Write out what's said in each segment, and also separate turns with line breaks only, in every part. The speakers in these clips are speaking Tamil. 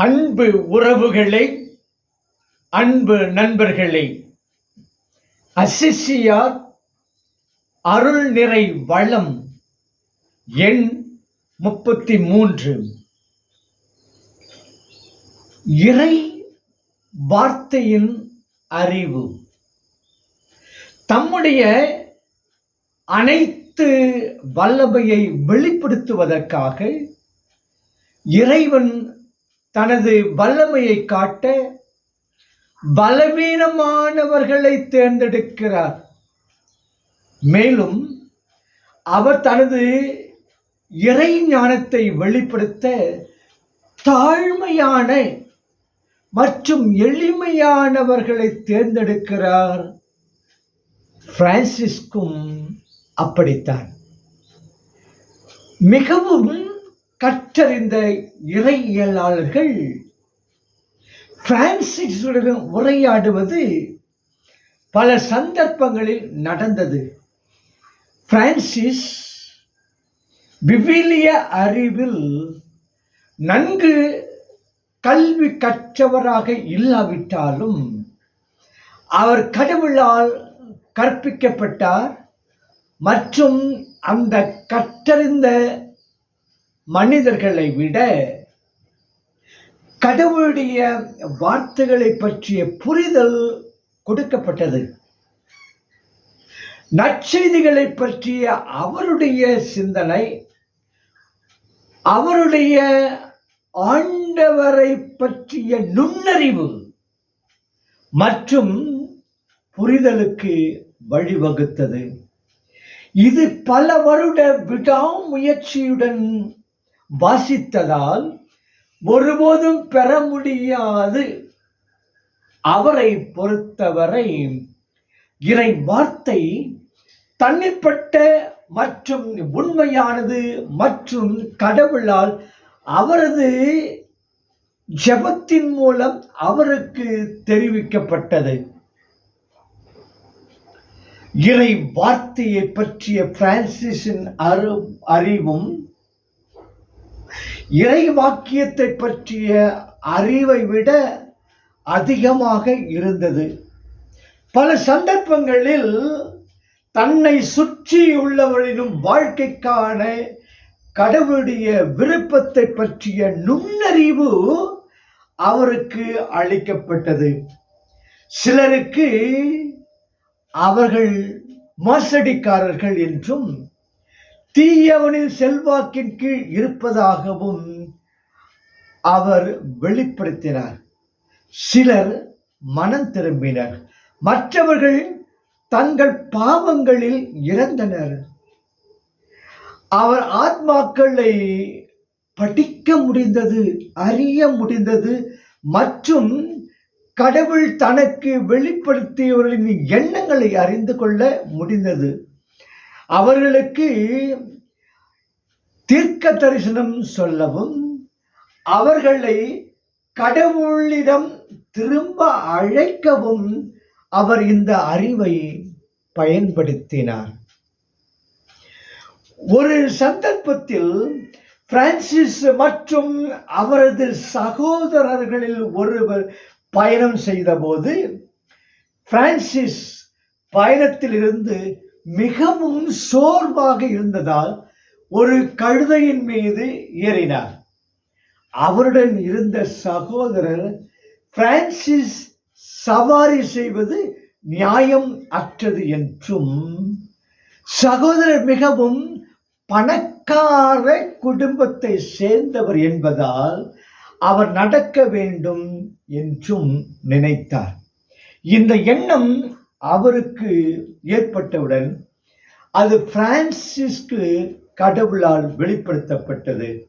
அன்பு உறவுகளை அன்பு நண்பர்களே அசிசியார் அருள் நிறை வளம் எண் முப்பத்தி மூன்று இறை வார்த்தையின் அறிவு. தம்முடைய அனைத்து வல்லமையை வெளிப்படுத்துவதற்காக இறைவன் தனது வல்லமையை காட்ட பலவீனமானவர்களை தேர்ந்தெடுக்கிறார். மேலும் அவர் தனது இறை ஞானத்தை வெளிப்படுத்த தாழ்மையான மற்றும் எளிமையானவர்களை தேர்ந்தெடுக்கிறார். பிரான்சிஸ்கும் அப்படித்தான். மிகவும் கற்றறிந்த இறையியலாளர்கள் பிரான்சிஸுடன் உரையாடுவது பல சந்தர்ப்பங்களில் நடந்தது. பிரான்சிஸ் விவிலிய அறிவில் நன்கு கல்வி கற்றவராக இல்லாவிட்டாலும் அவர் கடவுளால் கற்பிக்கப்பட்டார் மற்றும் அந்த கற்றறிந்த மனிதர்களை விட கடவுளுடைய வார்த்தைகளை பற்றிய புரிதல் கொடுக்கப்பட்டது. நற்செய்திகளை பற்றிய அவருடைய சிந்தனை அவருடைய ஆண்டவரை பற்றிய நுண்ணறிவு மற்றும் புரிதலுக்கு வழிவகுத்தது. இது பல வருட விடாமுயற்சியுடன் வாசித்ததால் ஒருபோதும் பெற முடியாது. அவரை பொறுத்தவரை இறை வார்த்தை தனிப்பட்ட மற்றும் உண்மையானது மற்றும் கடவுளால் அவரது ஜெபத்தின் மூலம் அவருக்கு தெரிவிக்கப்பட்டது. இறை வார்த்தையை பற்றிய பிரான்சிஸின் அரு அறிவும் இறை வாக்கியத்தை பற்றிய அறிவை விட அதிகமாக இருந்தது. பல சந்தர்ப்பங்களில் தன்னை சுற்றியுள்ளவர்களின் வாழ்க்கைக்கான கடவுளுடைய விருப்பத்தை பற்றிய நுண்ணறிவு அவருக்கு அளிக்கப்பட்டது. சிலருக்கு அவர்கள் மோசடிக்காரர்கள் என்றும் தீயவனின் செல்வாக்கின் கீழ் இருப்பதாகவும் அவர் வெளிப்படுத்தினார். சிலர் மனம் திரும்பினர். மற்றவர்கள் தங்கள் பாவங்களில் இறந்தனர். அவர் ஆத்மாக்களை படிக்க முடிந்தது அறிய முடிந்தது மற்றும் கடவுள் தனக்கு வெளிப்படுத்தியவர்களின் எண்ணங்களை அறிந்து கொள்ள முடிந்தது. அவர்களுக்கு தீர்க்க தரிசனம் சொல்லவும் அவர்களை கடவுளிடம் திரும்ப அழைக்கவும் அவர் இந்த அறிவை பயன்படுத்தினார். ஒரு சந்தர்ப்பத்தில் பிரான்சிஸ் மற்றும் அவரது சகோதரர்களில் ஒருவர் பயணம் செய்தபோது பிரான்சிஸ் பயணத்திலிருந்து மிகவும் சோர்வாக இருந்ததால் ஒரு கழுதையின் மீது ஏறினார். அவருடன் இருந்த சகோதரர் பிரான்சிஸ் சவாரி செய்வது நியாயம் அற்றது என்றும் சகோதரர் மிகவும் பணக்கார குடும்பத்தை சேர்ந்தவர் என்பதால் அவர் நடக்க வேண்டும் என்றும் நினைத்தார். இந்த எண்ணம் அவருக்கு ஏற்பட்டவுடன் அது பிரான்சிஸ்க்கு கடவுளால் வெளிப்படுத்தப்பட்டது.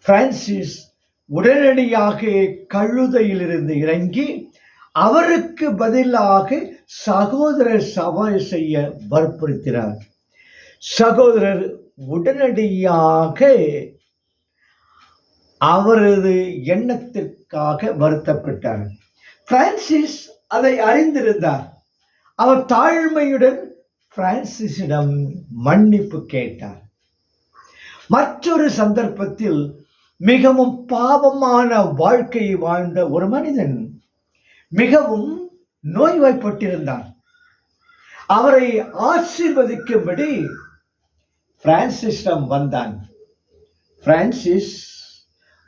பிரான்சிஸ் உடனடியாக கழுதையிலிருந்து இறங்கி அவருக்கு பதிலாக சகோதரர் சவால் செய்ய வற்புறுத்தினார். சகோதரர் உடனடியாக அவரது எண்ணத்திற்காக வருத்தப்பட்டார். பிரான்சிஸ் அதை அறிந்திருந்தார். அவர் தாழ்மையுடன் பிரான்சிஸிடம் மன்னிப்பு கேட்டார். மற்றொரு சந்தர்ப்பத்தில் மிகவும் பாவமான வாழ்க்கையை வாழ்ந்த ஒரு மனிதன் மிகவும் நோய்வாய்ப்பட்டிருந்தான் அவரை ஆசீர்வதிக்கும்படி பிரான்சிஸிடம் வந்தான். பிரான்சிஸ்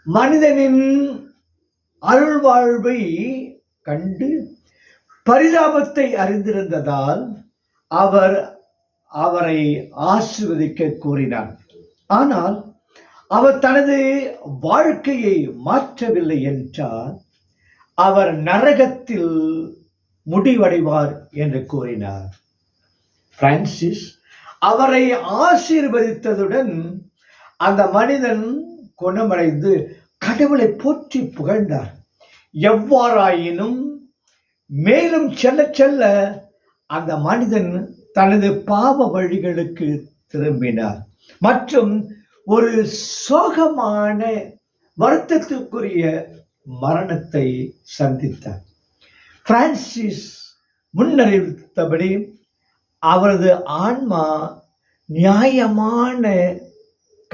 மனிதனின் அருள்வாழ்வை கண்டு பரிதாபத்தை அறிந்திருந்ததால் அவர் அவரை ஆசிர்வதிக்க கூறினார். ஆனால் அவர் தனது வாழ்க்கையை மாற்றவில்லை என்றால் அவர் நரகத்தில் முடிவடைவார் என்று கூறினார். பிரான்சிஸ் அவரை ஆசீர்வதித்ததுடன் அந்த மனிதன் குணமடைந்து கடவுளை போற்றி புகழ்ந்தார். எவ்வாறாயினும் மேலும் செல்ல செல்ல அந்த மனிதன் தனது பாவ வழிகளுக்கு திரும்பினார். மற்றும் ஒரு சோகமான வருத்தத்துக்குரிய மரணத்தை சந்தித்தார். பிரான்சிஸ் முன்னறிவித்தபடி அவரது ஆன்மா நியாயமான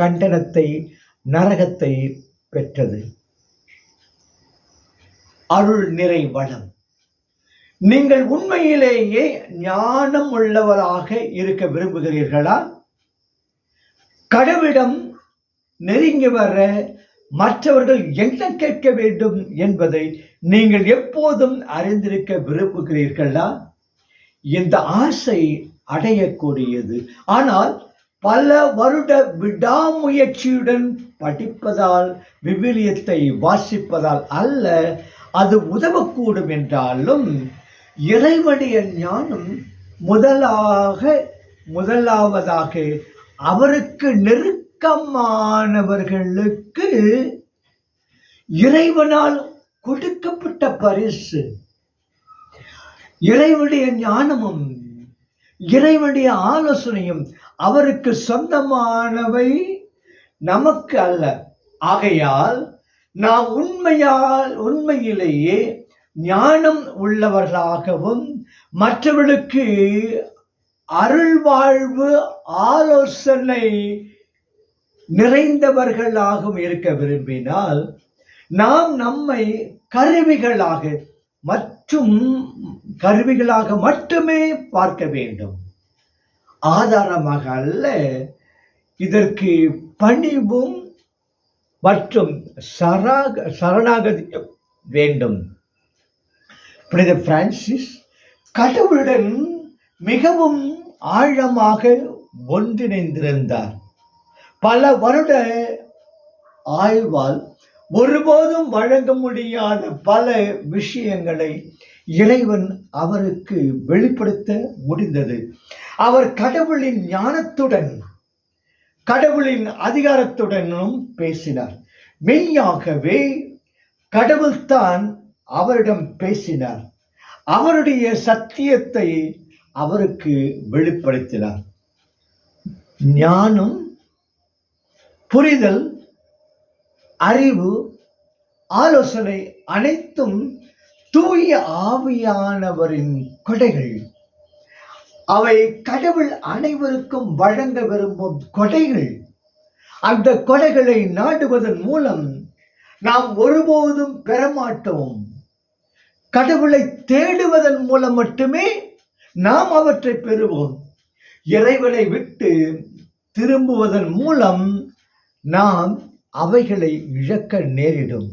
கண்டனத்தை நரகத்தை பெற்றது. அருள் நிறை வளம். நீங்கள் உண்மையிலேயே ஞானம் உள்ளவராக இருக்க விரும்புகிறீர்களா? கடவுளிடம் நெருங்கி வர மற்றவர்கள் என்ன கேட்க வேண்டும் என்பதை நீங்கள் எப்போதும் அறிந்திருக்க விரும்புகிறீர்களா? இந்த ஆசை அடையக்கூடியது. ஆனால் பல வருட விடாமுயற்சியுடன் படிப்பதால் விவிலியத்தை வாசிப்பதால் அல்ல அது உதவக்கூடும் என்றாலும் இறைவனுடைய ஞானம் முதலாக முதலாவதாக அவருக்கு நெருக்கமானவர்களுக்கு இறைவனால் கொடுக்கப்பட்ட பரிசு. இறைவனுடைய ஞானமும் இறைவனுடைய ஆலோசனையும் அவருக்கு சொந்தமானவை நமக்கு அல்ல. ஆகையால் நாம் உண்மையால் உண்மையிலேயே ஞானம் உள்ளவர்களாகவும் மற்றவர்களுக்கு அருள்வாழ்வு ஆலோசனை நிறைந்தவர்களாகவும் இருக்க விரும்பினால் நாம் நம்மை கருவிகளாக மற்றும் கருவிகளாக மட்டுமே பார்க்க வேண்டும். ஆதாரமாக அல்ல இதற்கு பணிவும் மற்றும் சராக சரணாகதி வேண்டும். புனித பிரான்சிஸ் கடவுளுடன் மிகவும் ஆழமாக ஒன்றிணைந்திருந்தார். பல வருட ஆய்வால் ஒருபோதும் வழங்க முடியாத பல விஷயங்களை இறைவன் அவருக்கு வெளிப்படுத்த முடிந்தது. அவர் கடவுளின் ஞானத்துடன் கடவுளின் அதிகாரத்துடனும் பேசினார். மெய்யாகவே கடவுள்தான் அவரிடம் பேசினார். அவருடைய சத்தியத்தை அவருக்கு வெளிப்படுத்தினார். ஞானம் புரிதல் அறிவு ஆலோசனை அனைத்தும் தூய ஆவியானவரின் கொடைகள். அவை கடவுள் அனைவருக்கும் வழங்க விரும்பும் கொடைகள். அந்த கொடைகளை நாடுவதன் மூலம் நாம் ஒருபோதும் பெறமாட்டோம் கடவுளை தேடுவதன் மூலம் மட்டுமே நாம் அவற்றை பெறுவோம். இறைவனை விட்டு திரும்புவதன் மூலம் நாம் அவைகளை இழக்க நேரிடும்.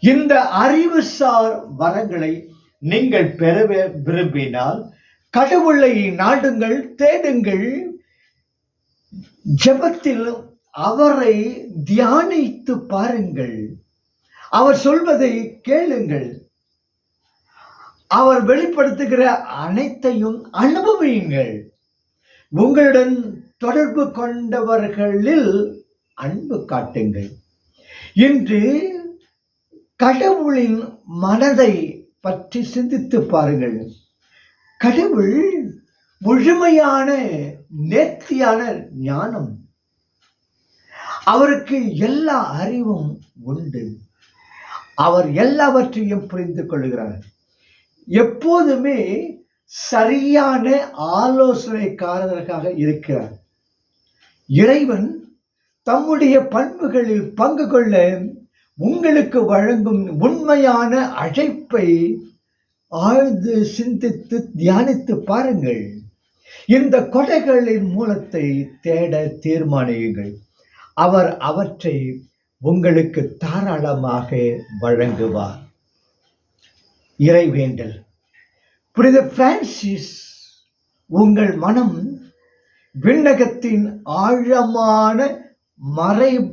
இந்த அறிவுசார் வரங்களை நீங்கள் பெற விரும்பினால் கடவுளை நாடுங்கள் தேடுங்கள். ஜபத்தில் அவரை தியானித்து பாருங்கள். அவர் சொல்வதை கேளுங்கள். அவர் வெளிப்படுத்துகிற அனைத்தையும் அனுபவியுங்கள். உங்களுடன் தொடர்பு கொண்டவர்களில் அன்பு காட்டுங்கள். இன்று கடவுளின் மனதை பற்றி சிந்தித்து பாருங்கள். கடவுள் முழுமையான நேர்த்தியான ஞானம். அவருக்கு எல்லா அறிவும் உண்டு. அவர் எல்லாவற்றையும் புரிந்து கொள்கிறார். எப்போதுமே சரியான ஆலோசனைக்காரர்களாக இருக்கிறார். இறைவன் தம்முடைய பண்புகளில் பங்கு கொள்ள உங்களுக்கு வழங்கும் உண்மையான அழைப்பை ஆழ்ந்து சிந்தித்து தியானித்து பாருங்கள். இந்த கொடைகளின் மூலத்தை தேட தீர்மானியுங்கள். அவர் அவற்றை உங்களுக்கு தாராளமாக வழங்குவார். இறைவேண்டல். புனித பிரான்சிஸ் உங்கள் மனம் விண்ணகத்தின் ஆழமான மறை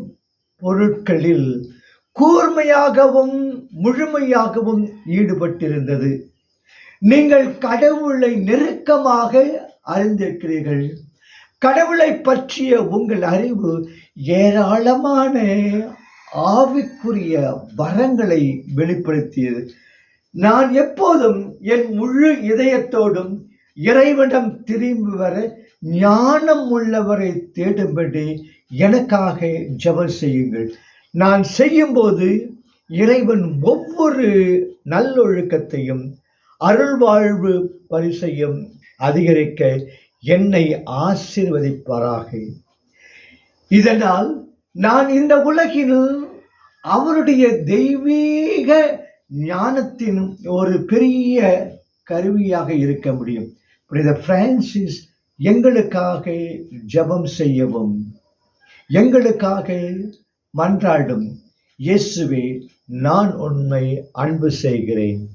பொருட்களில் கூர்மையாகவும் முழுமையாகவும் ஈடுபட்டிருந்தது. நீங்கள் கடவுளை நெருக்கமாக அறிந்திருக்கிறீர்கள். கடவுளை பற்றிய உங்கள் அறிவு ஏராளமான ஆவிக்குரிய வரங்களை வெளிப்படுத்தியது. நான் எப்போதும் என் முழு இதயத்தோடும் இறைவனிடம் திரும்பி வர ஞானம் உள்ளவரை தேடும்படி எனக்காக ஜபம் செய்யுங்கள். நான் செய்யும்போது இறைவன் ஒவ்வொரு நல்லொழுக்கத்தையும் அருள்வாழ்வு பரிசையும் அதிகரிக்க என்னை ஆசீர்வதிப்பாராக. இதனால் நான் இந்த உலகில் அவருடைய தெய்வீக ஞானத்தின் ஒரு பெரிய கருவியாக இருக்க முடியும். புனித பிரான்சிஸ் எங்களுக்காக ஜெபம் செய்யவும் எங்களுக்காக மன்றாடும். இயேசுவே நான் உண்மை அன்பு செய்கிறேன்.